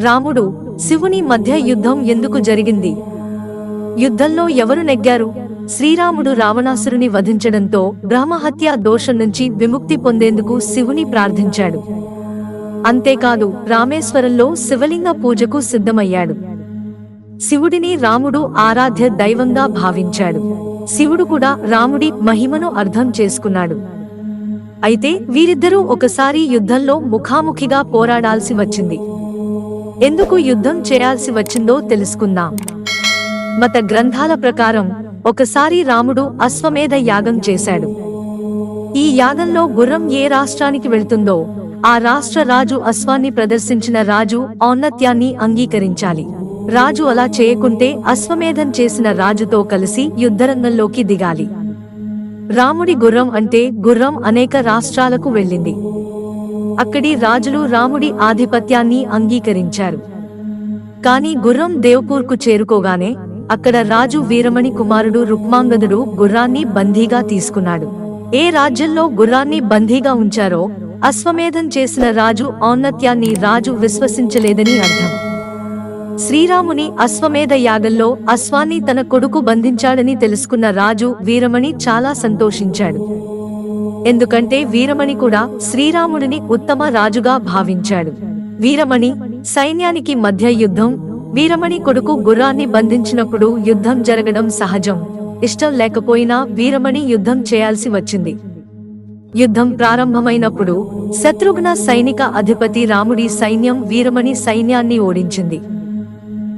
రాముడు శివుని మధ్య యుద్ధం ఎందుకు జరిగింది? యుద్ధంలో ఎవరు నెగ్గారు? శ్రీరాముడు రావణాసురుని వధించడంతో బ్రహ్మహత్య దోషం నుంచి విముక్తి పొందేందుకు శివుని ప్రార్థించాడు. అంతేకాదు రామేశ్వరంలో శివలింగ పూజకు సిద్ధమయ్యాడు. శివుడిని రాముడు ఆరాధ్య దైవంగా భావించాడు. శివుడు కూడా రాముడి మహిమను అర్థం చేసుకున్నాడు. అయితే వీరిద్దరూ ఒకసారి యుద్ధంలో ముఖాముఖిగా పోరాడాల్సి వచ్చింది. ఎందుకు యుద్ధం చేయాల్సి వచ్చిందో తెలుసుకుందాం. మత గ్రంథాల ప్రకారం ఒకసారి రాముడు అశ్వమేధ యాగం చేశాడు. ఈ యాగంలో గుర్రం ఏ రాష్ట్రానికి వెళ్తుందో ఆ రాష్ట్ర రాజు అశ్వాన్ని ప్రదర్శించిన రాజు ఔన్నత్యాన్ని అంగీకరించాలి. రాజు అలా చేయకుంటే అశ్వమేధం చేసిన రాజుతో కలిసి యుద్ధరంగంలోకి దిగాలి. రాముడి గుర్రం అంటే గుర్రం అనేక రాష్ట్రాలకు వెళ్ళింది. అక్కడి రాజులు రాముడి ఆధిపత్యాన్ని అంగీకరించారు. కాని గుర్రం దేవ్పూర్కు చేరుకోగానే అక్కడ రాజు వీరమణి కుమారుడు రుక్మాంగదుడు గుర్రాన్ని బందీగా తీసుకున్నాడు. ఏ రాజ్యంలో గుర్రాన్ని బందీగా ఉంచారో అశ్వమేధం చేసిన రాజు ఔన్నత్యాన్ని రాజు విశ్వసించలేదని అర్థం. శ్రీరాముని అశ్వమేధ యాగంలో అశ్వాన్ని తన కొడుకు బంధించాడని తెలుసుకున్న రాజు వీరమణి చాలా సంతోషించాడు. ఎందుకంటే వీరమణి కూడా శ్రీరాముడిని ఉత్తమ రాజుగా భావించాడు. వీరమణి సైన్యానికి మధ్య యుద్ధం వీరమణి కొడుకు గుర్రాన్ని బంధించినప్పుడు యుద్ధం జరగడం సహజం. ఇష్టం లేకపోయినా వీరమణి యుద్ధం చేయాల్సి వచ్చింది. యుద్ధం ప్రారంభమైనప్పుడు శత్రుఘ్న సైనిక అధిపతి రాముడి సైన్యం వీరమణి సైన్యాన్ని ఓడించింది.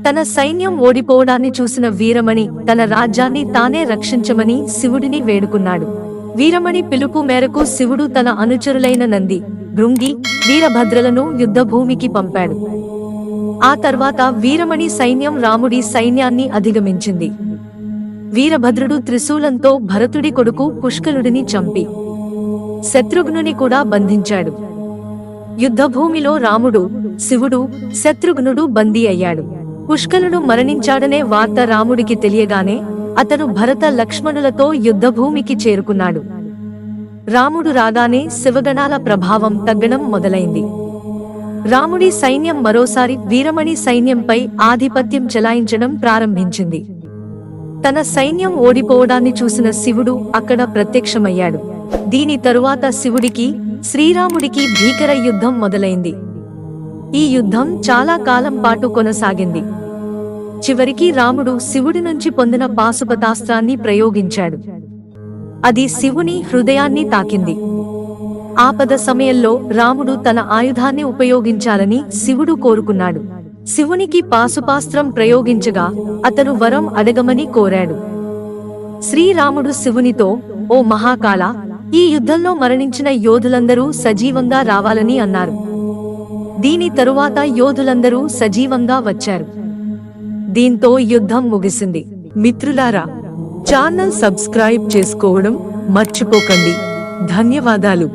తన సైన్యం ఓడిపోవడాన్ని చూసిన వీరమణి తన రాజ్యాన్ని తానే రక్షించమని శివుడిని వేడుకున్నాడు. వీరమణి పిలుపు మేరకు శివుడు తన అనుచరులైన నంది భృంగి వీరభద్రలను యుద్ధభూమికి పంపాడు. ఆ తర్వాత వీరమణి సైన్యం రాముడి సైన్యాన్ని అధిగమించింది. వీరభద్రుడు త్రిశూలంతో భరతుడి కొడుకు పుష్కలుడిని చంపి శత్రుఘ్నుని కూడా బంధించాడు. యుద్ధభూమిలో రాముడు శివుడు శత్రుఘ్నుడు బందీ అయ్యాడు. పుష్కలుడు మరణించాడనే వార్త రాముడికి తెలియగానే అతను భరత లక్ష్మణులతో యుద్ధభూమికి చేరుకున్నాడు. రాముడు రాగానే శివగణాల ప్రభావం తగ్గడం మొదలైంది. రాముడి సైన్యం మరోసారి వీరమణి సైన్యంపై ఆధిపత్యం చెలాయించడం ప్రారంభించింది. తన సైన్యం ఓడిపోవడాన్ని చూసిన శివుడు అక్కడ ప్రత్యక్షమయ్యాడు. దీని తరువాత శివుడికి శ్రీరాముడికి భీకర యుద్ధం మొదలైంది. ఈ యుద్ధం చాలా కాలం పాటు కొనసాగింది. చివరికి రాముడు శివుడి నుంచి పొందిన పాశుపతాస్త్రాన్ని ప్రయోగించాడు. అది శివుని హృదయాన్ని తాకింది. ఆపద సమయంలో రాముడు తన ఆయుధాన్ని ఉపయోగించాలని శివుడు కోరుకున్నాడు. శివునికి పాశుపాస్త్రం ప్రయోగించగా అతను వరం అడగమని కోరాడు. శ్రీరాముడు శివునితో ఓ మహాకాళ ఈ యుద్ధంలో మరణించిన యోధులందరూ సజీవంగా రావాలని అన్నారు. దీని తరువాత యోధులందరూ సజీవంగా వచ్చారు. దీంతో యుద్ధం ముగిసింది. మిత్రులారా ఛానల్ సబ్స్క్రైబ్ చేసుకోవడం మర్చిపోకండి. ధన్యవాదాలు.